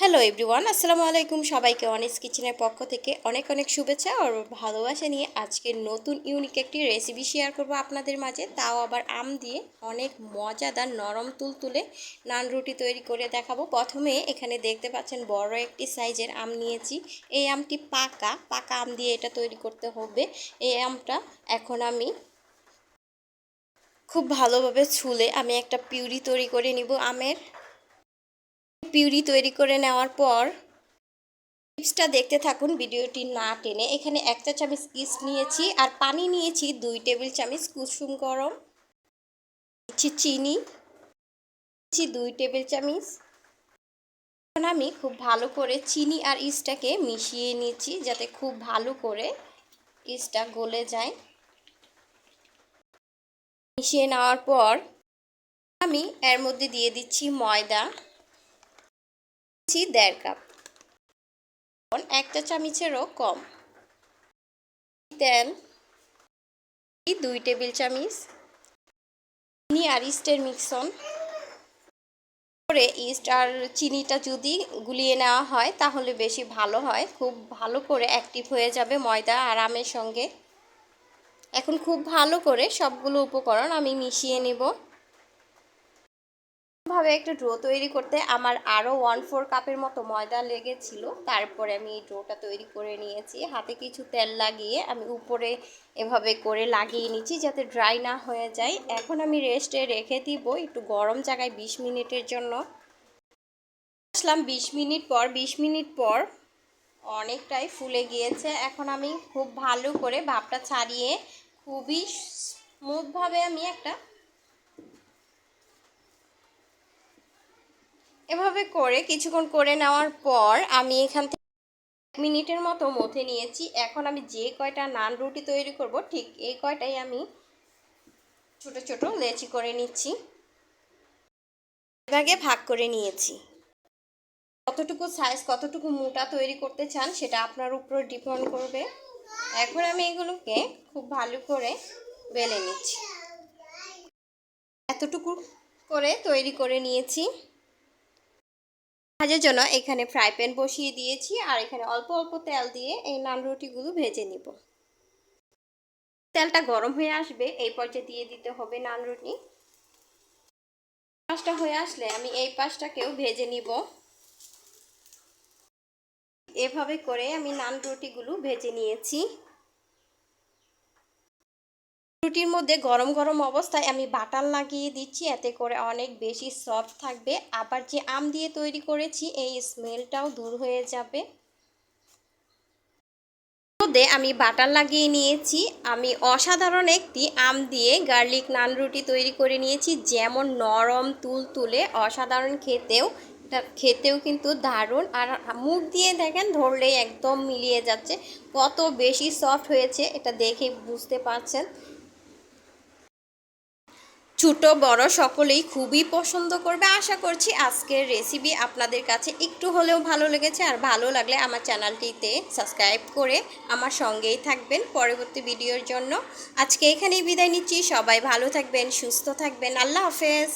Hello everyone আসসালামু আলাইকুম সবাইকে অনেস কিচেনের পক্ষ থেকে অনেক অনেক শুভেচ্ছা আর ভালোবাসা নিয়ে আজকে নতুন ইউনিক একটি রেসিপি শেয়ার করব আপনাদের মাঝে। তাও আবার আম দিয়ে অনেক মজাদার নরম তুলতুলে নান রুটি তৈরি করে দেখাবো। প্রথমে এখানে দেখতে পাচ্ছেন বড় একটি সাইজের আম নিয়েছি। এই আমটি পাকা পাকা আম দিয়ে এটা তৈরি করতে হবে। এই আমটা এখন আমি খুব ভালোভাবে ছুলে আমি একটা পিউরি তৈরি করে নিব আমের। পিউরি তৈরি করে নেওয়ার পর টিপসটা দেখতে থাকুন ভিডিওটি না টেনে। এখানে একটা চামচ ইস্ট নিয়েছি আর পানি নিয়েছি দুই টেবিল চামচ কুসুম গরম নিচ্ছি চিনি নিচ্ছি দুই টেবিল চামচ। এখন আমি খুব ভালো করে চিনি আর ইস্টটাকে মিশিয়ে নিচ্ছি যাতে খুব ভালো করে ইস্টটা গলে যায়। মিশিয়ে নেওয়ার পর আমি এর মধ্যে দিয়ে দিচ্ছি ময়দা। দিচ্ছি দেড় কাপ। একটা চামচেরও কম। তেল, দুই টেবিল চামচ, চিনি আর ইস্টের মিক্সন করে ইস্ট আর চিনিটা যদি গুলিয়ে নেওয়া হয় তাহলে বেশি ভালো হয়। খুব ভালো করে অ্যাক্টিভ হয়ে যাবে ময়দা আর আমের সঙ্গে। এখন খুব ভালো করে সবগুলো উপকরণ আমি মিশিয়ে নেব। ভাবে একটা ড্রো তৈরি করতে আমার আরও ওয়ান ফোর কাপের মতো ময়দা লেগেছিল। তারপরে আমি ড্রোটা তৈরি করে নিয়েছি। হাতে কিছু তেল লাগিয়ে আমি উপরে এভাবে করে লাগিয়ে নিচ্ছি যাতে ড্রাই না হয়ে যায়। এখন আমি রেস্টে রেখে দিব একটু গরম জায়গায় বিশ মিনিটের জন্য। আসলাম বিশ মিনিট পর। বিশ মিনিট পর অনেকটাই ফুলে গিয়েছে। এখন আমি খুব ভালো করে ভাপটা ছাড়িয়ে খুবই স্মুথভাবে আমি একটা এভাবে করে কিছুক্ষণ করে নেওয়ার পর আমি এখান থেকে মিনিটের মতো মথে নিয়েছি। এখন আমি যে কয়টা নান রুটি তৈরি করব, ঠিক এই কয়টাই আমি ছোট ছোট লেচি করে নিচ্ছি। ভাগে ভাগ করে নিয়েছি। কতটুকু সাইজ কতটুকু মোটা তৈরি করতে চান সেটা আপনার উপর ডিপেন্ড করবে। এখন আমি এগুলোকে খুব ভালো করে বেলে নিচ্ছি। এতটুকু করে তৈরি করে নিয়েছি। ভাজার জন্য এখানে ফ্রাই প্যান বসিয়ে দিয়েছি আর এখানে অল্প অল্প তেল দিয়ে এই নান রুটিগুলো ভেজে নিব। তেলটা গরম হয়ে আসবে, এই পর্যায়ে দিয়ে দিতে হবে নান রুটি। পাঁচটা হয়ে আসলে আমি এই পাঁচটাকেও ভেজে নিব। এভাবে করে আমি নান রুটিগুলো ভেজে নিয়েছি। রুটির মধ্যে গরম গরম অবস্থায় আমি বাটার লাগিয়ে দিচ্ছি। এতে করে অনেক বেশি সফট থাকবে। আবার যে আম দিয়ে তৈরি করেছি, এই স্মেলটাও দূর হয়ে যাবে। মধ্যে আমি বাটার লাগিয়ে নিয়েছি। আমি অসাধারণ একটি আম দিয়ে গার্লিক নান রুটি তৈরি করে নিয়েছি, যেমন নরম তুল তুলে অসাধারণ খেতেও। খেতেও কিন্তু দারুণ। আর মুখ দিয়ে দেখেন, ধরলেই একদম মিলিয়ে যাচ্ছে। কত বেশি সফট হয়েছে, এটা দেখে বুঝতে পারছেন। ছোট, বড় সকলেই খুবই পছন্দ করবে। আশা করছি আজকের রেসিপি আপনাদের কাছে একটু হলেও ভালো লেগেছে। আর ভালো লাগলে আমার চ্যানেলটিতে সাবস্ক্রাইব করে আমার সঙ্গেই থাকবেন পরবর্তী ভিডিওর জন্য। আজকে এখানেই বিদায় নিচ্ছি। সবাই ভালো থাকবেন, সুস্থ থাকবেন। আল্লাহ হাফেজ।